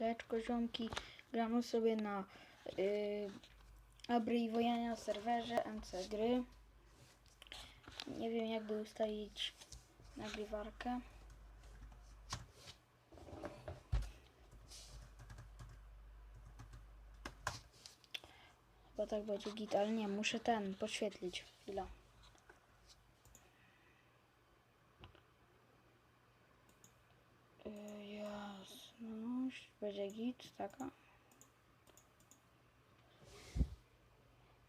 Leczko ziomki, gramy sobie na yy, Abry i Wojania serwerze MC gry. Nie wiem jakby ustawić nagrywarkę. Chyba tak będzie git, ale nie, muszę ten podświetlić. Chwila. Yy, Jasność, będzie git, taka.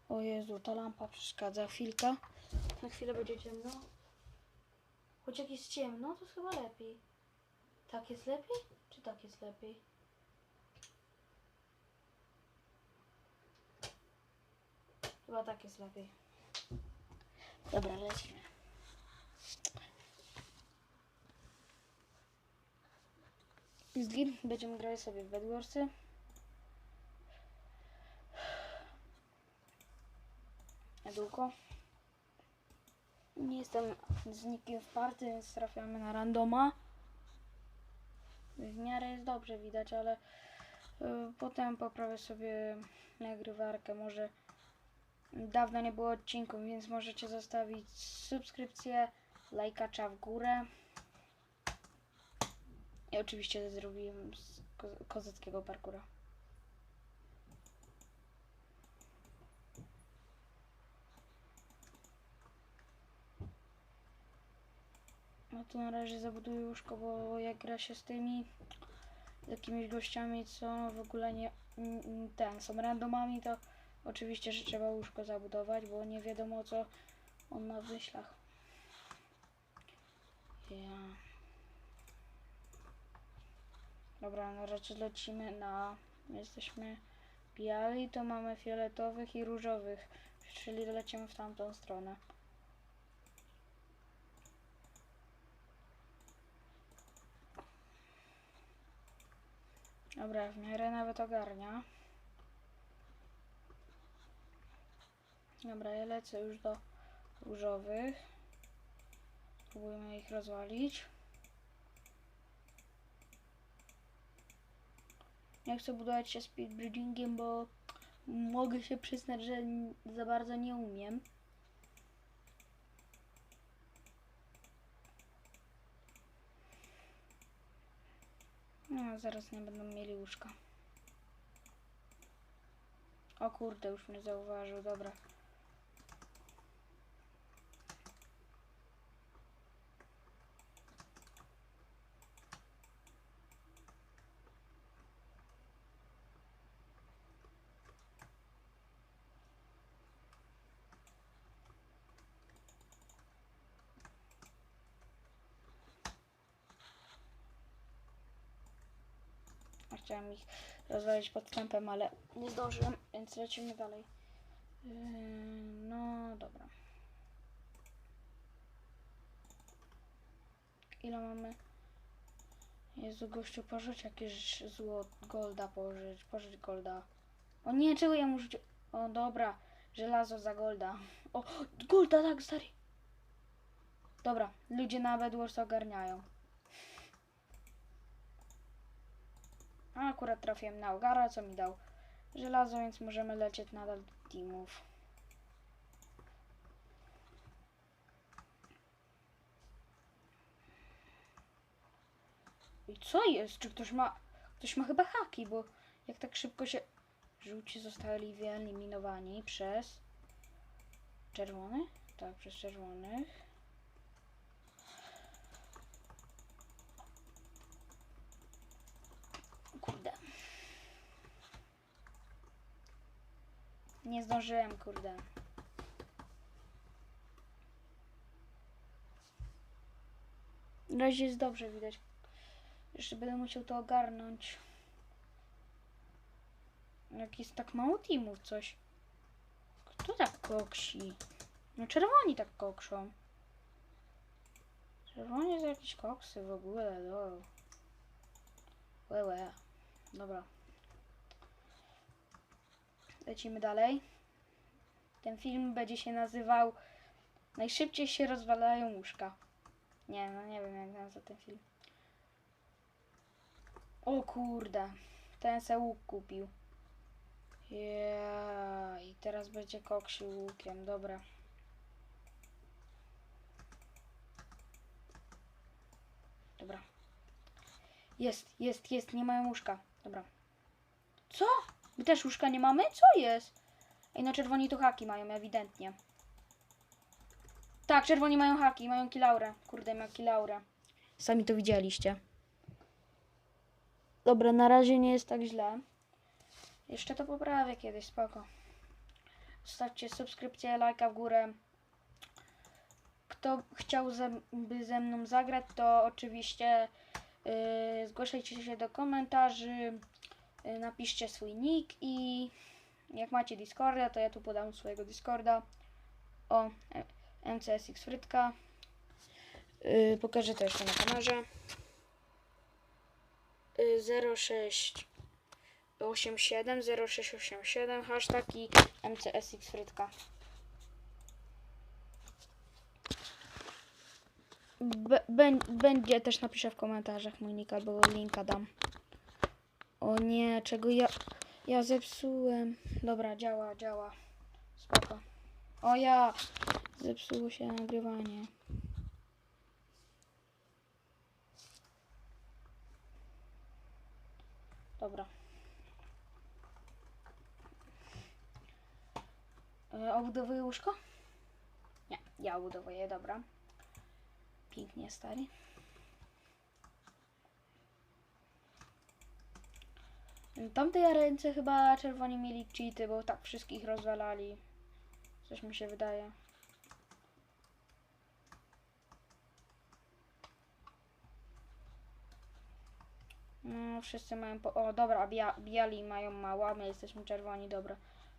O Jezu, ta lampa przeszkadza. Chwilka. Na chwilę będzie ciemno. Choć jak jest ciemno, to chyba lepiej. Tak jest lepiej? Czy tak jest lepiej? Chyba tak jest lepiej. Dobra, lecimy. Zgin, będziemy grali sobie w Bedwarsy. Edulko. Nie jestem z nikim w party, więc trafiamy na randoma. W miarę jest dobrze widać, ale y, potem poprawię sobie nagrywarkę. Może dawno nie było odcinków, więc możecie zostawić subskrypcję, lajkacza w górę. I oczywiście zrobiłem z ko kozackiego parkura. No to na razie zabuduję łóżko, bo jak gra się z tymi jakimiś gościami, co w ogóle nie ten, są randomami, to oczywiście, że trzeba łóżko zabudować, bo nie wiadomo co on ma w myślach. Ja. Dobra, na razie lecimy na... Jesteśmy biali, to mamy fioletowych i różowych, czyli lecimy w tamtą stronę. Dobra, w miarę nawet ogarnia. Dobra, ja lecę już do różowych. Spróbujmy ich rozwalić. Nie chcę budować się speedbridgingiem, bo mogę się przyznać, że za bardzo nie umiem. No, zaraz nie będą mieli łóżka. O kurde, już mnie zauważył, dobra. A Chciałem ich rozwalić pod kąpem, ale nie zdążyłem, więc lecimy dalej. No dobra. Ile mamy? Jezu, gościu, pożycz jakieś zło golda, pożycz, pożycz golda. O nie, czego ja muszę... O, dobra, żelazo za golda. O, golda, tak, stary. Dobra, ludzie na Bedwars ogarniają. A akurat trafiłem na Ogara, co mi dał żelazo, więc możemy lecieć nadal do teamów. I co jest? Czy ktoś ma... Ktoś ma chyba haki, bo jak tak szybko się... Żółci zostali wyeliminowani przez... Czerwony? Tak, przez czerwonych. Kurde. Nie zdążyłem, kurde. Na razie jest dobrze widać. Jeszcze będę musiał to ogarnąć. Jak jest tak mało teamów, coś. Kto tak koksi? No czerwoni tak kokrzą. Czerwoni to jakieś koksy w ogóle, no. Łe, łe. Dobra. Lecimy dalej. Ten film będzie się nazywał Najszybciej się rozwalają łóżka. Nie, no nie wiem jak nazwa ten film. O kurde. ten se łuk kupił. Yeah. I teraz będzie koksił łukiem, dobra. Dobra. Jest, jest, jest, nie mają łóżka. Dobra. Co? My też łóżka nie mamy? Co jest? Ej, no czerwoni to haki mają, ewidentnie. Tak, czerwoni mają haki, mają kilaurę. Kurde, ma kilaurę. Sami to widzieliście. Dobra, na razie nie jest tak źle. Jeszcze to poprawię kiedyś, spoko. Zostawcie subskrypcję, lajka w górę. Kto chciał ze, by ze mną zagrać, to oczywiście zgłaszajcie się do komentarzy, yy, napiszcie swój nick i jak macie Discorda, to ja tu podam swojego Discorda. O, e- MCSX Frytka. Yy, pokażę to jeszcze na kamerze. Yy, 06 87 0687 hashtag i MCSX Frytka. Będzie też napiszę w komentarzach mój nick albo linka dam. O nie, czego ja ja zepsułem. Dobra, działa, działa. Spoko. O ja zepsuło się nagrywanie. Dobra. E, Obudowuję łóżko? Nie, ja obudowuję, dobra. Pięknie, stary. Tamtej ręce chyba czerwoni mieli cheaty, bo tak wszystkich rozwalali. Coś mi się wydaje. No, wszyscy mają po... O, dobra, bia biali mają mało, a my jesteśmy czerwoni, dobra.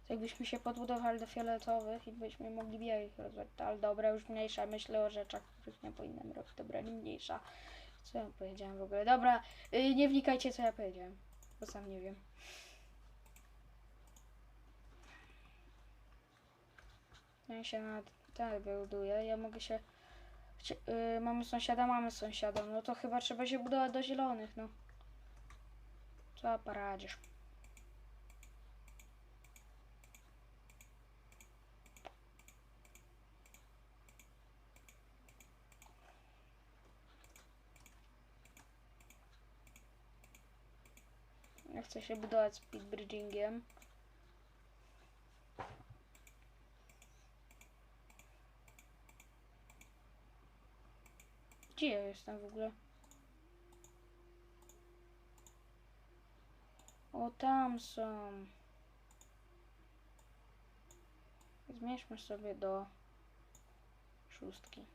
Jakbyśmy się podbudowali do fioletowych i byśmy mogli białych rozwalić, ale dobra, już mniejsza. Myślę o rzeczach, których nie powinnam robić. Dobra, nie mniejsza. Co ja powiedziałem w ogóle? Dobra, yy, nie wnikajcie, co ja powiedziałem, bo sam nie wiem. Ja się na tak buduję. Ja mogę się. Yy, mamy sąsiada, mamy sąsiada. No to chyba trzeba się budować do zielonych, no. Co poradzisz? Ja chcę się budować speedbridgingiem. Gdzie ja jestem w ogóle? O, tam są. Zmierzmy sobie do szóstki.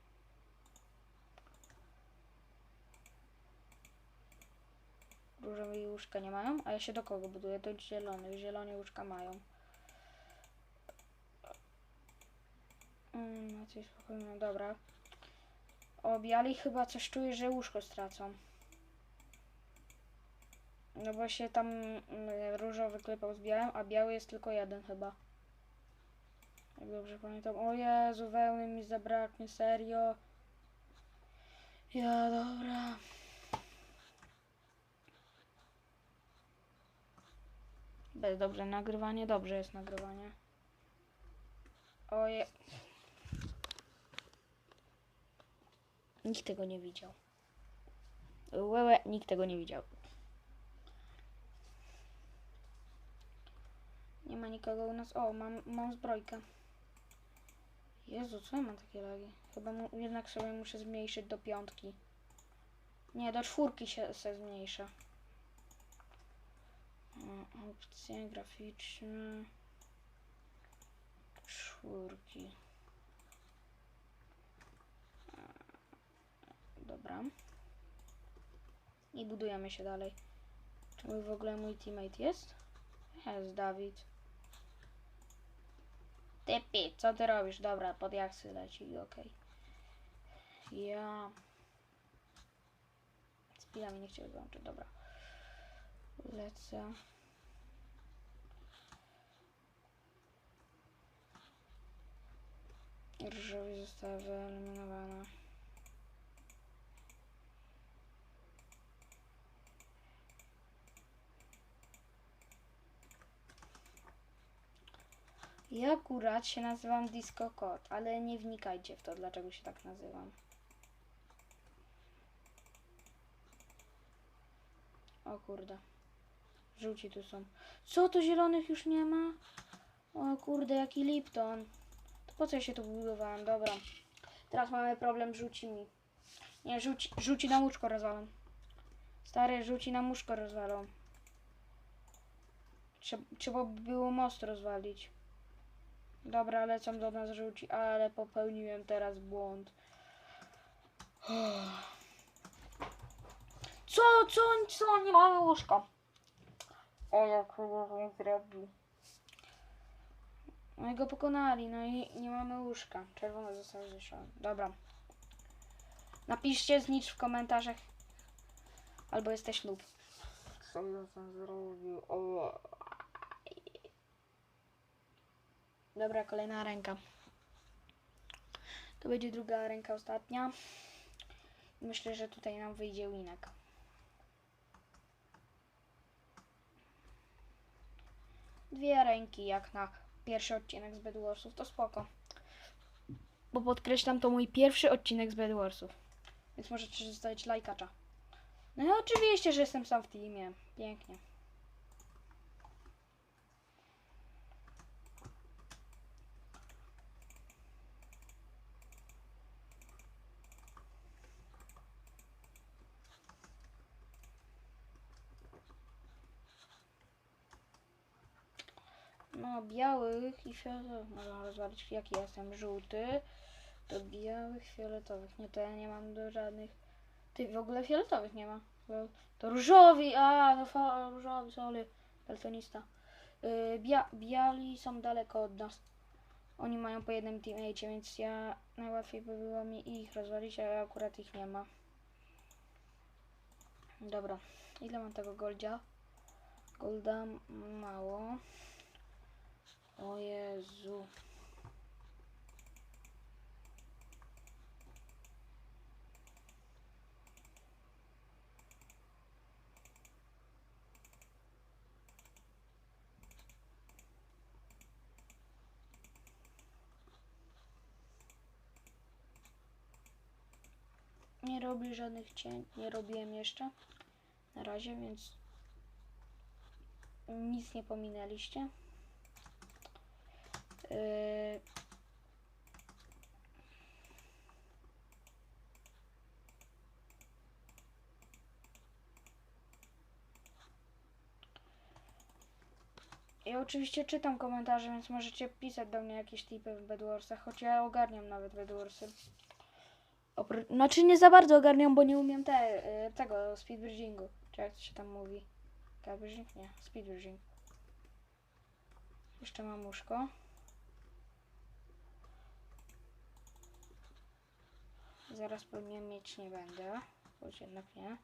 Różowe łóżka nie mają, a ja się do kogo buduję? Do zielonych. Zielone łóżka mają. Mm, Maciej spokojnie, dobra. O, biali chyba coś czuje, że łóżko stracą. No bo się tam mm, różowy klepał z białym, a biały jest tylko jeden chyba. Jak dobrze pamiętam. O Jezu, wełny mi zabraknie, serio. Ja, dobra. Bez dobrze nagrywanie, dobrze jest nagrywanie. Oje. Nikt tego nie widział. Łełe, nikt tego nie widział. Nie ma nikogo u nas. O, mam, mam zbrojkę. Jezu, co ja mam takie lagi? Chyba mu, jednak sobie muszę zmniejszyć do piątki. Nie, do czwórki się, się zmniejsza. Opcje graficzne. Czwórki. Dobra. I budujemy się dalej. Czy mój w ogóle mój teammate jest? Jest Dawid. Typi, co ty robisz? Dobra, pod jaksy leci, okej. Ja... Spila mi nie chciał wyłączyć, dobra. Lecę. Różowi została wyeliminowana. Ja akurat się nazywam Disco Kot, ale nie wnikajcie w to, dlaczego się tak nazywam. O kurde. Żółci tu są. Co, to zielonych już nie ma? O kurde, jaki Lipton. To po co ja się tu budowałem? Dobra. Teraz mamy problem z żółcimi. Nie, żółci, żółci na łóżko rozwalą. Stary, żółci na łóżko rozwalą. Trzeba, trzeba by było most rozwalić. Dobra, lecą do nas żółci, ale popełniłem teraz błąd. Co, co, co, nie mamy łóżka. O, jak on zrobił. No i go pokonali, no i nie mamy łóżka. Czerwony został zniszczony. Dobra. Napiszcie znicz w komentarzach. Albo jesteś noob. Co ja tam zrobił? O. Dobra, kolejna ręka. To będzie druga ręka ostatnia. Myślę, że tutaj nam wyjdzie winek. Dwie ręki jak na pierwszy odcinek z Bedwarsów, to spoko. Bo podkreślam, to mój pierwszy odcinek z Bedwarsów. Więc możecie zostawić lajkacza. No i oczywiście, że jestem sam w teamie. Pięknie. No, białych i fioletowych można rozwalić. Jaki ja jestem żółty, to białych, fioletowych. Nie, to ja nie mam do żadnych. Ty w ogóle fioletowych nie ma. To różowi, a no fa, różowi, sorry, daltonista. Yy, bia, biali są daleko od nas. Oni mają po jednym teammate, więc ja najłatwiej by było mi ich rozwalić, a akurat ich nie ma. Dobra, ile mam tego goldzia? Golda mało. O Jezu. Nie robię żadnych cień, nie robiłem jeszcze na razie, więc nic nie pominęliście. Yy, Ja oczywiście czytam komentarze, więc możecie pisać do mnie jakieś tipy w Bedwarsach, choć ja ogarniam nawet Bedwarsy. Opró- znaczy nie za bardzo ogarniam, bo nie umiem te, y, tego speedbridgingu, czy jak to się tam mówi. Skybridging? Nie, speedbridging. Jeszcze mam łóżko. Zaraz pewnie mieć nie będę, choć jednak nie.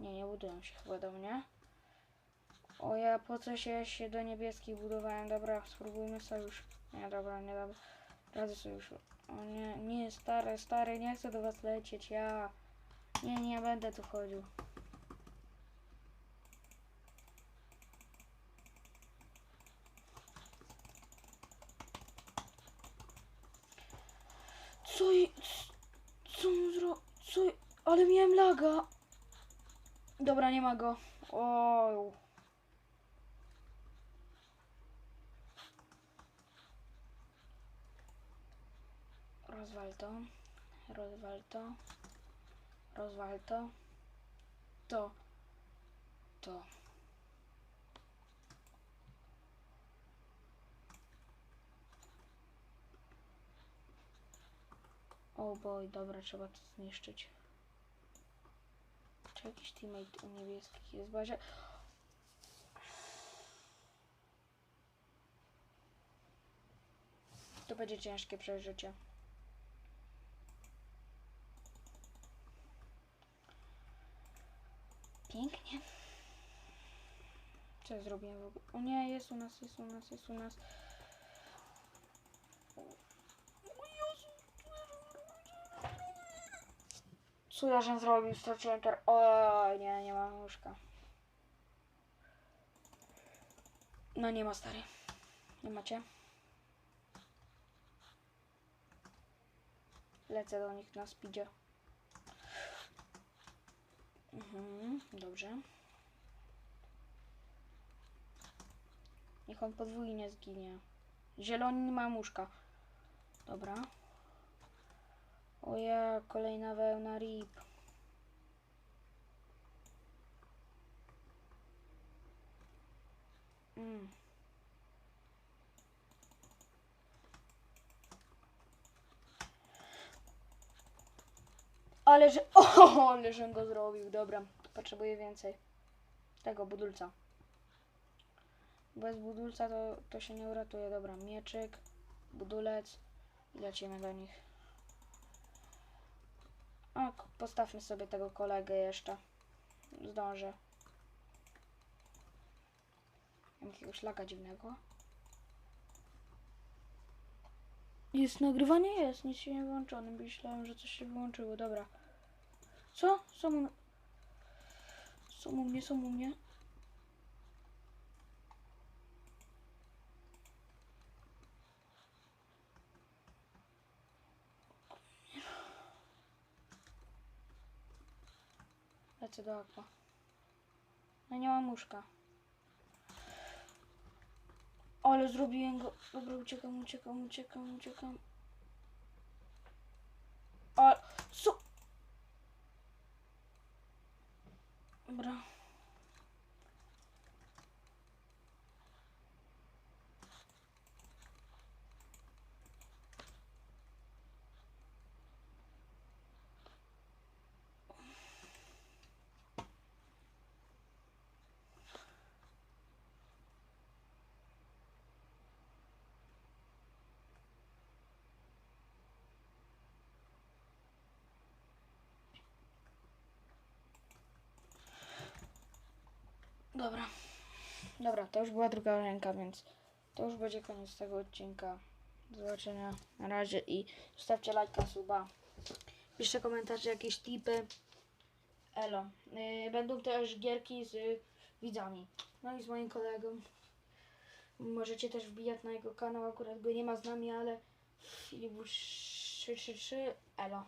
Nie, nie budują się chyba do mnie. O ja, po co się, się do niebieskich budowałem? Dobra, spróbujmy sojusz. Nie, dobra, nie dobra. Radzę sojuszu. O nie, nie, stary, stary, nie chcę do was lecieć, ja. Nie, nie będę tu chodził. Co i... Co on zro... Co... i- Ale miałem laga. Dobra, nie ma go. O. Rozwal to. Rozwal to. Rozwal to. To. To. O boj, dobra, trzeba to zniszczyć. Czy jakiś teammate u niebieskich jest? Bazia... To będzie ciężkie przeżycie. Pięknie. Co zrobiłem w ogóle? O nie, jest u nas, jest u nas, jest u nas. Co ja żem zrobił? Straciłem ter... O nie, nie mam łóżka. No nie ma stary. Nie macie? Lecę do nich na speedzie. Mhm, dobrze. Niech on podwójnie zginie. Zieloni nie ma muszka. Dobra. O ja, kolejna wełna rip. Mm. Ale że. O, ale że go zrobił. Dobra, potrzebuję więcej. Tego budulca. Bez budulca to, to się nie uratuje. Dobra, mieczyk, budulec lecimy do nich. A, postawmy sobie tego kolegę jeszcze. Zdążę. Mam jakiegoś laka dziwnego. Jest nagrywanie? Jest, nic się nie wyłączone. Myślałem, że coś się wyłączyło. Dobra. Co? Są u... Są u mnie, są u mnie. Lecę do aqua. No nie mam łóżka. Ale zrobiłem go. Dobra, uciekam, uciekam, uciekam, uciekam. A co? Dobra. Dobra. Dobra, to już była druga ręka, więc to już będzie koniec tego odcinka. Do zobaczenia na razie i zostawcie lajka, suba. Piszcie komentarze, jakieś tipy. Elo. Yy, będą też gierki z widzami. No i z moim kolegą. Możecie też wbijać na jego kanał, akurat go nie ma z nami, ale Filip 333 Elo.